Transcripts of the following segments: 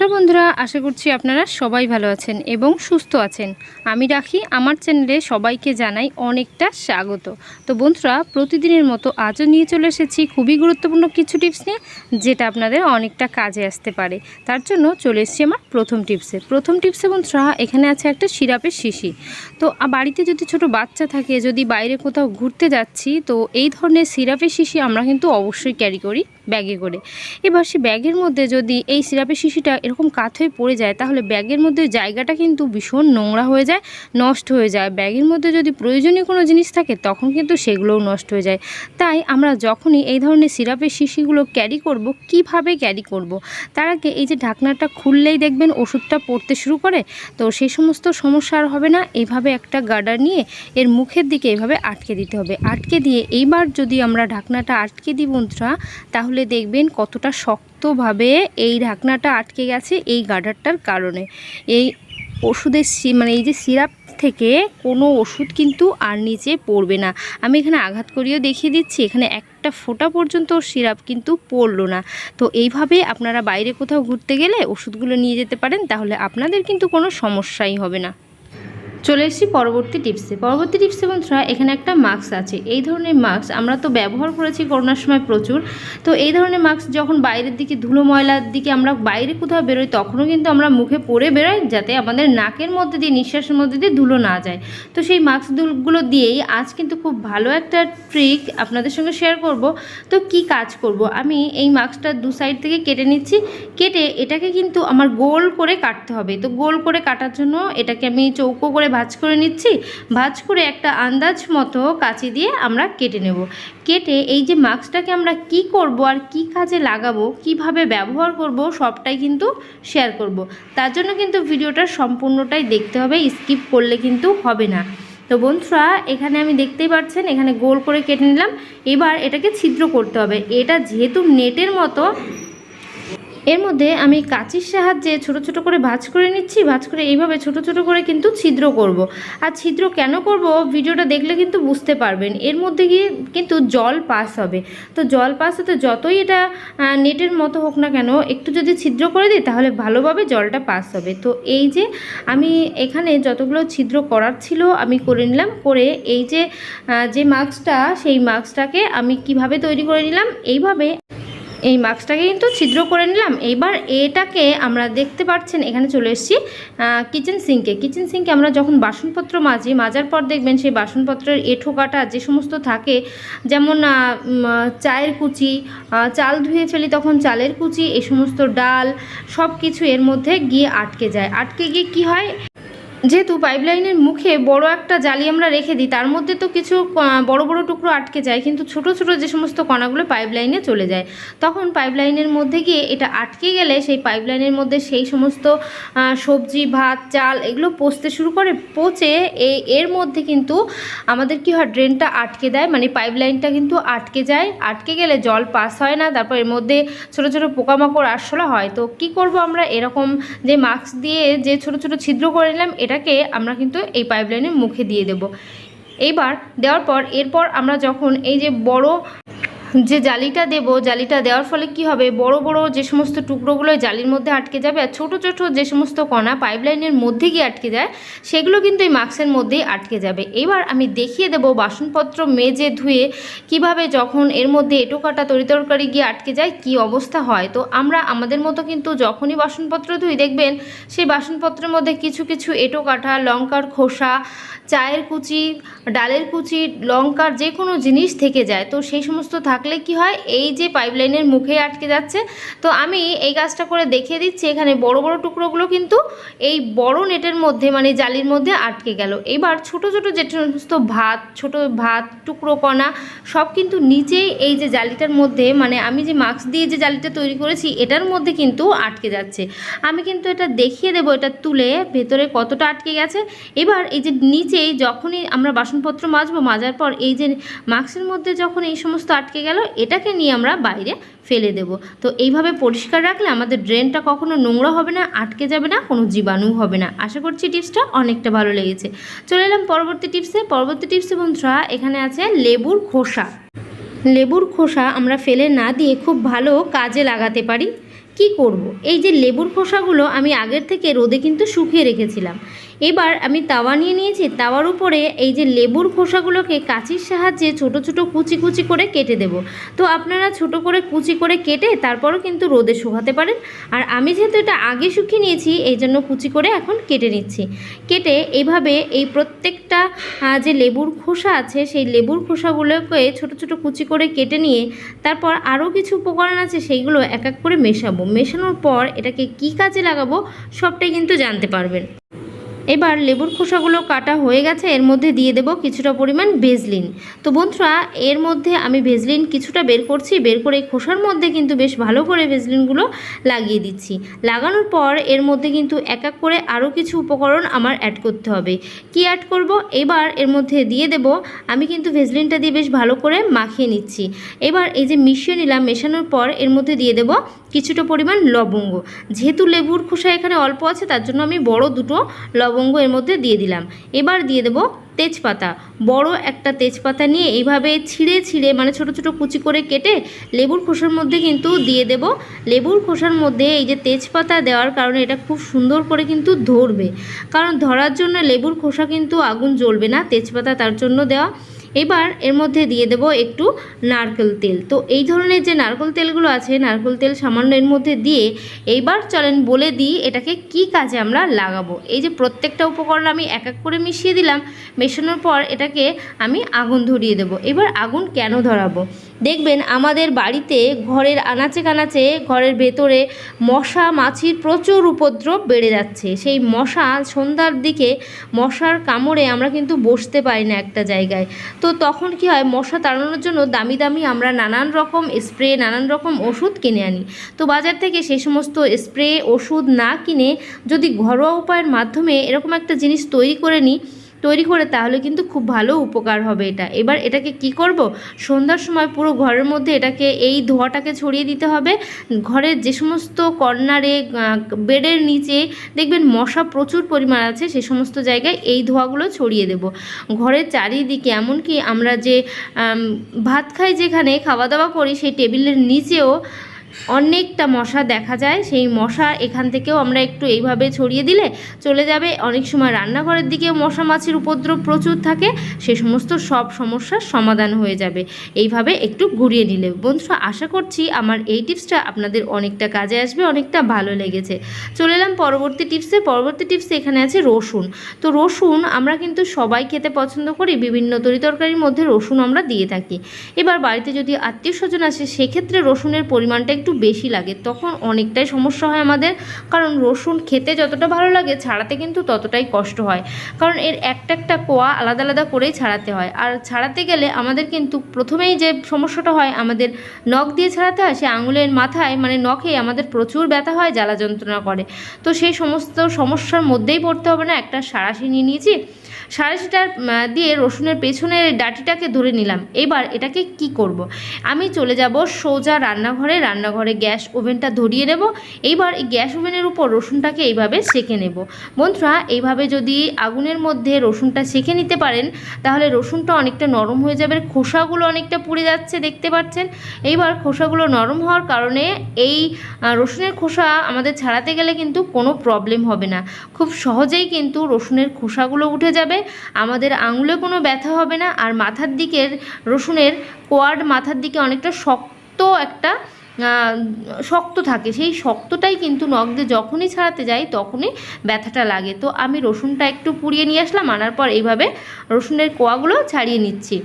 নমস্কার বন্ধুরা, আশা করছি আপনারা সবাই ভালো আছেন এবং সুস্থ আছেন। আমি রাখি, আমার চ্যানেলে সবাইকে জানাই অনেকটা স্বাগত। তো বন্ধুরা, প্রতিদিনের মতো আজও নিয়ে চলে এসেছি খুবই গুরুত্বপূর্ণ কিছু টিপস নিয়ে, যেটা আপনাদের অনেকটা কাজে আসতে পারে। তার জন্য চলে এসেছি আমার প্রথম টিপসে। প্রথম টিপসে বন্ধুরা, এখানে আছে একটা সিরাপের শিশি। তো বাড়িতে যদি ছোট বাচ্চা থাকে, যদি বাইরে কোথাও ঘুরতে যাচ্ছি, তো এই ধরনের সিরাপের শিশি আমরা কিন্তু অবশ্যই ক্যারি করি। ব্যাগে করে। এবার সে ব্যাগের মধ্যে যদি এই সিরাপের শিশিটা এরকম কাত হয়ে পড়ে যায়, তাহলে ব্যাগের মধ্যে জায়গাটা কিন্তু ভীষণ নোংরা হয়ে যায়, নষ্ট হয়ে যায়। ব্যাগের মধ্যে যদি প্রয়োজনীয় কোনো জিনিস থাকে, তখন কিন্তু সেগুলোও নষ্ট হয়ে যায়। তাই আমরা যখনই এই ধরনের সিরাপের শিশিগুলো ক্যারি করব, কীভাবে ক্যারি করব। তার আগে এই যে ঢাকনাটা খুললেই দেখবেন ওষুধটা পড়তে শুরু করে, তো সেই সমস্ত সমস্যা আর হবে না। এইভাবে একটা গার্ডার নিয়ে এর মুখের দিকে এভাবে আটকে দিতে হবে। আটকে দিয়ে এইবার যদি আমরা ঢাকনাটা আটকে দিই বন্ধুরা, তাহলে দেখবেন কতটা শক্তভাবে এই ঢাকনাটা আটকে গেছে এই গার্ডারটার কারণে। এই ওষুধের মানে এই যে সিরাপ থেকে কোনো ওষুধ কিন্তু আর নিচে পড়বে না। আমি এখানে আঘাত করিয়েও দেখিয়ে দিচ্ছি, এখানে একটা ফোঁটা পর্যন্ত সিরাপ কিন্তু পড়ল না। তো এইভাবে আপনারা বাইরে কোথাও ঘুরতে গেলে ওষুধগুলো নিয়ে যেতে পারেন, তাহলে আপনাদের কিন্তু কোনো সমস্যাই হবে না। চলে এসেছি পরবর্তী টিপসে পরবর্তী টিপসে বন্ধুরা এখানে একটা মাস্ক আছে। এই ধরনের মাস্ক আমরা তো ব্যবহার করেছি করোনার সময় প্রচুর। তো এই ধরনের মাস্ক যখন বাইরের দিকে, ধুলো ময়লার দিকে আমরা বাইরে কোথাও বেরোই, তখনও কিন্তু আমরা মুখে পরে বেরোই যাতে আমাদের নাকের মধ্যে দিয়ে, নিঃশ্বাসের মধ্যে দিয়ে ধুলো না যায়। তো সেই মাস্কগুলো দিয়েই আজ কিন্তু খুব ভালো একটা ট্রিক আপনাদের সঙ্গে শেয়ার করব। তো কি কাজ করব? আমি এই মাস্কটা দু সাইড থেকে কেটে নিচ্ছি। কেটে এটাকে কিন্তু আমার গোল করে কাটতে হবে। তো গোল করে কাটার জন্য এটাকে আমি চৌকো করে ভাঁজ করে নিচ্ছি। ভাঁজ করে একটা আন্দাজ মতো কাঁচি দিয়ে আমরা কেটে নেব। কেটে এই যে মাস্কটাকে আমরা কি করব আর কি কাজে লাগাবো, কীভাবে ব্যবহার করব সবটাই কিন্তু শেয়ার করব। তার জন্য কিন্তু ভিডিওটা সম্পূর্ণটাই দেখতে হবে স্কিপ করলে কিন্তু হবে না। তো বন্ধুরা, এখানে আমি দেখতেই পাচ্ছেন, এখানে গোল করে কেটে নিলাম। এবার এটাকে ছিদ্র করতে হবে। এটা যেহেতু নেটের মতো এর মধ্যে আমি কাঁচির সাহায্যে ছোট ছোট করে ভাঁজ করে নিচ্ছি, ভাঁজ করে এইভাবে ছোট ছোট করে কিন্তু ছিদ্র করব। আর ছিদ্র কেন করব ভিডিওটা দেখলে কিন্তু বুঝতে পারবেন। এর মধ্যে গিয়ে কিন্তু জল পাস হবে। তো জল পাস হতে যতই এটা নেটের মতো হোক না কেন, একটু যদি ছিদ্র করে দিই তাহলে ভালোভাবে জলটা পাস হবে। তো এই যে আমি এখানে যতগুলো ছিদ্র করার ছিল আমি করে নিলাম, করে এই যে যে মাস্কটা, সেই মাস্কটাকে আমি কীভাবে তৈরি করে নিলাম, এইভাবে এই মাস্কটাকে কিন্তু ছিদ্র করে নিলাম। এইবার এটাকে আমরা দেখতে পাচ্ছেন, এখানে চলে এসেছি কিচেন সিঙ্কে কিচেন সিঙ্কে আমরা যখন বাসনপত্র মাজি, মাজার পর দেখবেন সেই বাসনপত্রের এঁঠো কাটা যে সমস্ত থাকে, যেমন চায়ের কুচি চাল ধুয়ে ফেলি তখন চালের কুচি, এই সমস্ত ডাল সব কিছু এর মধ্যে গিয়ে আটকে যায়। আটকে গিয়ে কি হয়? যেহেতু পাইপলাইনের মুখে বড় একটা জালি আমরা রেখে দিই, তার মধ্যে তো কিছু বড় বড় টুকরো আটকে যায়, কিন্তু ছোট ছোট যে সমস্ত কণাগুলো পাইপলাইনে চলে যায়। তখন পাইপলাইনের মধ্যে গিয়ে এটা আটকে গেলে সেই পাইপলাইনের মধ্যে সেই সমস্ত সবজি, ভাত, চাল এগুলো পচতে শুরু করে, পচে এই এর মধ্যে কিন্তু আমাদের কি হয় ড্রেনটা আটকে দেয় মানে পাইপলাইনটা কিন্তু আটকে যায়। আটকে গেলে জল পাস হয় না, তারপর এর মধ্যে ছোট ছোট পোকামাকড় আরশোলা হয়। তো কি করব আমরা? এরকম যে মাস্ক দিয়ে যে ছোট ছোট ছিদ্র করে নিলাম এটাকে আমরা কিন্তু এই পাইপলাইনের মুখে দিয়ে দেব। এইবার দেওয়ার পর, এরপর আমরা যখন এই যে বড় যে জালিটা দেব, জালিটা দেওয়ার ফলে কি হবে? বড় বড় যে সমস্ত টুকরোগুলো জালির মধ্যে আটকে যাবে আর ছোটো ছোটো যে সমস্ত কণা পাইপলাইনের মধ্যে গিয়ে আটকে যায়, সেগুলো কিন্তু এই মাস্কের মধ্যেই আটকে যাবে। এবার আমি দেখিয়ে দেব বাসনপত্র মেজে ধুয়ে কীভাবে যখন এর মধ্যে এঁটো কাটা তরিতরকারি গিয়ে আটকে যায়, কি অবস্থা হয়? তো আমরা আমাদের মতো কিন্তু যখনই বাসনপত্র ধুই, দেখবেন সেই বাসনপত্রের মধ্যে কিছু কিছু এঁটো কাটা লঙ্কার খোসা, চায়ের কুচি, ডালের কুচি, লঙ্কার যে কোনো জিনিস থেকে যায়। তো সেই সমস্ত থাকলে কি হয়? এই যে পাইপলাইনের মুখে আটকে যাচ্ছে। তো আমি এই কাজটা করে দেখিয়ে দিচ্ছি, এখানে বড় বড় টুকরোগুলো কিন্তু এই বড় নেটের মধ্যে মানে জালির মধ্যে আটকে গেল। এবার ছোট ছোট যে সমস্ত ভাত, ছোট ভাত, টুকরো, কণা, সব কিন্তু নিচেই এই যে জালিটার মধ্যে মানে আমি যে মাস্ক দিয়ে যে জালিটা তৈরি করেছি, এটার মধ্যে কিন্তু আটকে যাচ্ছে। আমি কিন্তু এটা দেখিয়ে দেবো, এটা তুলে ভেতরে কতটা আটকে গেছে। এবার এই যে নিচেই যখনই আমরা বাসনপত্র মাজবো, মাজার পর এই যে মাস্কের মধ্যে যখন এই সমস্ত আটকে গেল, এটাকে নিয়ে আমরা বাইরে ফেলে দেব। তো এইভাবে পরিষ্কার রাখলে আমাদের ড্রেনটা কখনো নোংরা হবে না, আটকে যাবে না, কোনো জীবাণু হবে না। আশা করছি টিপসটা অনেকটা ভালো লেগেছে। চলে এলাম পরবর্তী টিপসে। পরবর্তী টিপসে বন্ধুরা, এখানে আছে লেবুর খোসা। লেবুর খোসা আমরা ফেলে না দিয়ে খুব ভালো কাজে লাগাতে পারি। কি করব। এই যে লেবুর খোসাগুলো আমি আগের থেকে রোদে কিন্তু শুকিয়ে রেখেছিলাম। এবার আমি তাওয়া নিয়ে নিয়েছি, তাওয়ার উপরে এই যে লেবুর খোসাগুলোকে কাঁচির সাহায্যে ছোট ছোট কুচি কুচি করে কেটে দেব। তো আপনারা ছোট করে কুচি করে কেটে তারপরও কিন্তু রোদে শুকাতে পারেন। আর আমি যেহেতু এটা আগে শুকিয়ে নিয়েছি, এই জন্য কুচি করে এখন কেটে নিচ্ছি। কেটে এইভাবে এই প্রত্যেকটা যে লেবুর খোসা আছে, সেই লেবুর খোসাগুলোকে ছোট ছোট কুচি করে কেটে নিয়ে তারপর আরও কিছু উপকরণ আছে, সেইগুলো এক এক করে মেশাবো। মেশানোর পর এটাকে কি কাজে লাগাবো সবটাই কিন্তু জানতে পারবেন। এবার লেবুর খোসাগুলো কাটা হয়ে গেছে, এর মধ্যে দিয়ে দেব কিছুটা পরিমাণ ভেজলিন। তো বন্ধুরা, এর মধ্যে আমি ভেজলিন কিছুটা বের করছি, বের করে খোসার মধ্যে কিন্তু বেশ ভালো করে ভেজলিনগুলো লাগিয়ে দিচ্ছি। লাগানোর পর এর মধ্যে কিন্তু এক এক করে আরও কিছু উপকরণ আমার অ্যাড করতে হবে। কি অ্যাড করব? এবার এর মধ্যে দিয়ে দেব, আমি কিন্তু ভেজলিনটা দিয়ে বেশ ভালো করে মাখিয়ে নিচ্ছি। এবার এই যে মিশিয়ে নিলাম মেশানোর পর এর মধ্যে দিয়ে দেব কিছুটা পরিমাণ লবঙ্গ। যেহেতু লেবুর খোসা এখানে অল্প আছে, তার জন্য আমি বড় দুটো লবঙ্গ এর মধ্যে দিয়ে দিলাম। এবার দিয়ে দেব তেজপাতা। বড় একটা তেজপাতা নিয়ে এইভাবে ছিঁড়ে ছিঁড়ে মানে ছোট ছোট কুচি করে কেটে লেবুর খোসার মধ্যে কিন্তু দিয়ে দেব। লেবুর খোসার মধ্যে এই যে তেজপাতা দেওয়ার কারণে এটা খুব সুন্দর করে কিন্তু ধরবে। কারণ ধরার জন্য লেবুর খোসা কিন্তু আগুন জ্বলবে না, তেজপাতা তার জন্য দেওয়া। এবার এর মধ্যে দিয়ে দেব একটু নারকেল তেল। তো এই ধরনের যে নারকেল তেলগুলো আছে, নারকেল তেল সামান্য এর মধ্যে দিয়ে এইবার চলেন বলে দিই এটাকে কি কাজে আমরা লাগাবো। এই যে প্রত্যেকটা উপকরণ আমি এক এক করে মিশিয়ে দিলাম, মেশানোর পর এটাকে আমি আগুন ধরিয়ে দেব। এবার আগুন কেন ধরাবো? দেখবেন আমাদের বাড়িতে ঘরের আনাচে কানাচে, ঘরের ভেতরে মশা মাছির প্রচুর উপদ্রব বেড়ে যাচ্ছে। সেই মশা সন্ধ্যার দিকে মশার কামড়ে আমরা কিন্তু বসতে পারি না একটা জায়গায়। তো তখন কি হয়, মশা তাড়ানোর জন্য দামি দামি আমরা নানান রকম স্প্রে, নানান রকম ওষুধ কিনে আনি। তো বাজার থেকে সেই সমস্ত স্প্রে, ওষুধ না কিনে যদি ঘরোয়া উপায়ের মাধ্যমে এরকম একটা জিনিস তৈরি করে নিই তৈরি করে, তাহলে কিন্তু খুব ভালো উপকার হবে এটা। এবার এটাকে কি করব? সন্ধ্যার সময় পুরো ঘরের মধ্যে এটাকে, এই ধোঁয়াটাকে ছড়িয়ে দিতে হবে। ঘরের যে সমস্ত কর্নারে বেডের নিচে, দেখবেন মশা প্রচুর পরিমাণ আছে, সে সমস্ত জায়গায় এই ধোঁয়াগুলো ছড়িয়ে দেব। ঘরের চারিদিকে, এমনকি আমরা যে ভাত খাই যেখানে, খাওয়া দাওয়া করি, সেই টেবিলের নিচেও অনেকটা মশা দেখা যায়। সেই মশা এখান থেকেও আমরা একটু এইভাবে ছড়িয়ে দিলে চলে যাবে। অনেক সময় রান্নাঘরের দিকেও মশা মাছির উপদ্রব প্রচুর থাকে। সে সমস্ত সব সমস্যার সমাধান হয়ে যাবে। এইভাবে একটু ঘুরিয়ে নিলে। বন্ধুরা, আশা করছি আমার এই টিপসটা আপনাদের অনেকটা কাজে আসবে, অনেকটা ভালো লেগেছে। চলে এলাম পরবর্তী টিপসে। পরবর্তী টিপসে এখানে আছে রসুন। তো রসুন আমরা কিন্তু সবাই খেতে পছন্দ করি। বিভিন্ন তরিতরকারির মধ্যে রসুন আমরা দিয়ে থাকি। এবার বাড়িতে যদি আত্মীয় স্বজন আসে, সেক্ষেত্রে রসুনের পরিমাণটা একটু বেশি লাগে, তখন অনেকটাই সমস্যা হয় আমাদের। কারণ রসুন খেতে যতটা ভালো লাগে ছাড়াতে কিন্তু ততটাই কষ্ট হয়। কারণ এর একটা একটা কোয়া আলাদা আলাদা করেই ছাড়াতে হয়। আর ছাড়াতে গেলে আমাদের কিন্তু প্রথমেই যে সমস্যাটা হয়, আমাদের নখ দিয়ে ছাড়াতে হয়, সে আঙুলের মাথায় মানে নখে আমাদের প্রচুর ব্যথা হয়, জ্বালা যন্ত্রণা করে। তো সেই সমস্ত সমস্যার মধ্যেই পড়তে হবে না, একটা সাঁড়াশি নিয়ে নিয়েছি। সাঁড়াশিটার দিয়ে রসুনের পেছনের ডাটিটাকে ধরে নিলাম। এবার এটাকে কি করব। আমি চলে যাব সোজা রান্নাঘরে। রান্নাঘরে গ্যাস ওভেনটা ধরিয়ে নেব এইবার এই গ্যাস ওভেনের উপর রসুনটাকে এইভাবে সেঁকে নেব। বন্ধুরা, এইভাবে যদি আগুনের মধ্যে রসুনটা সেঁকে নিতে পারেন, তাহলে রসুনটা অনেকটা নরম হয়ে যাবে। খোসাগুলো অনেকটা পুড়ে যাচ্ছে, দেখতে পাচ্ছেন? এইবার খোসাগুলো নরম হওয়ার কারণে এই রসুনের খোসা আমাদের ছাড়াতে গেলে কিন্তু কোনো প্রবলেম হবে না। খুব সহজেই কিন্তু রসুনের খোসাগুলো উঠে যাবে। আমাদের আঙুলে কোনো ব্যথা হবে না আর মাথার দিকের রসুনের কোয়াড মাথার দিকে অনেকটা শক্ত একটা শক্ত থাকে। সেই শক্তটাই কিন্তু নখ দিয়ে যখনই ছাড়াতে যাই তখনই ব্যথাটা লাগে। তো আমি রসুনটা একটু পুড়িয়ে নিয়ে আসলাম, আনার পর এইভাবে রসুনের কোয়াগুলো ছাড়িয়ে নিচ্ছি।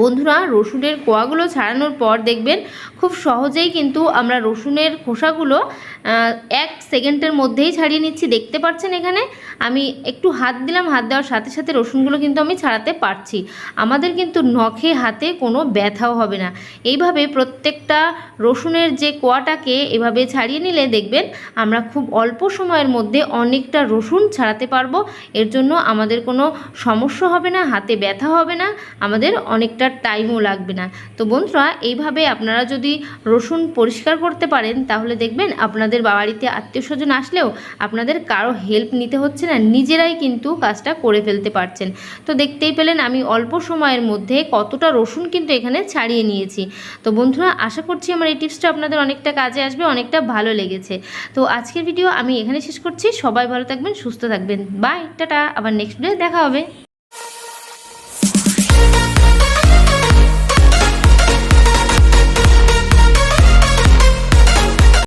বন্ধুরা, রসুনের কোয়াগুলো ছাড়ানোর পর দেখবেন খুব সহজেই কিন্তু আমরা রসুনের খোসাগুলো এক সেকেন্ডের মধ্যেই ছাড়িয়ে নিচ্ছি। দেখতে পাচ্ছেন এখানে? আমি একটু হাত দিলাম, হাত দেওয়ার সাথে সাথে রসুনগুলো কিন্তু আমি ছাড়াতে পারছি। আমাদের কিন্তু নখে, হাতে কোনো ব্যথাও হবে না। এইভাবে প্রত্যেকটা রসুনের যে কোয়াটাকে এভাবে ছাড়িয়ে নিলে দেখবেন আমরা খুব অল্প সময়ের মধ্যে অনেকটা রসুন ছাড়াতে পারব। এর জন্য আমাদের কোনো সমস্যা হবে না, হাতে ব্যথা হবে না, আমাদের অনেকটা টাইমও লাগবে না। তো বন্ধুরা, এইভাবে আপনারা যদি রসুন পরিষ্কার করতে পারেন, তাহলে দেখবেন আপনাদের বাড়িতে আত্মীয় স্বজন আসলেও আপনাদের কারও হেল্প নিতে হচ্ছে না, নিজেরাই কিন্তু কাজটা করে ফেলতে পারছেন। তো দেখতেই পেলেন আমি অল্প সময়ের মধ্যে কতটা রসুন কিন্তু এখানে ছাড়িয়ে নিয়েছি। তো বন্ধুরা, আশা করছি আমার এই টিপসটা আপনাদের অনেকটা কাজে আসবে, অনেকটা ভালো লেগেছে। তো আজকের ভিডিও আমি এখানে শেষ করছি। সবাই ভালো থাকবেন, সুস্থ থাকবেন। Bye tata. আবার নেক্সট ভিডিও দেখা হবে।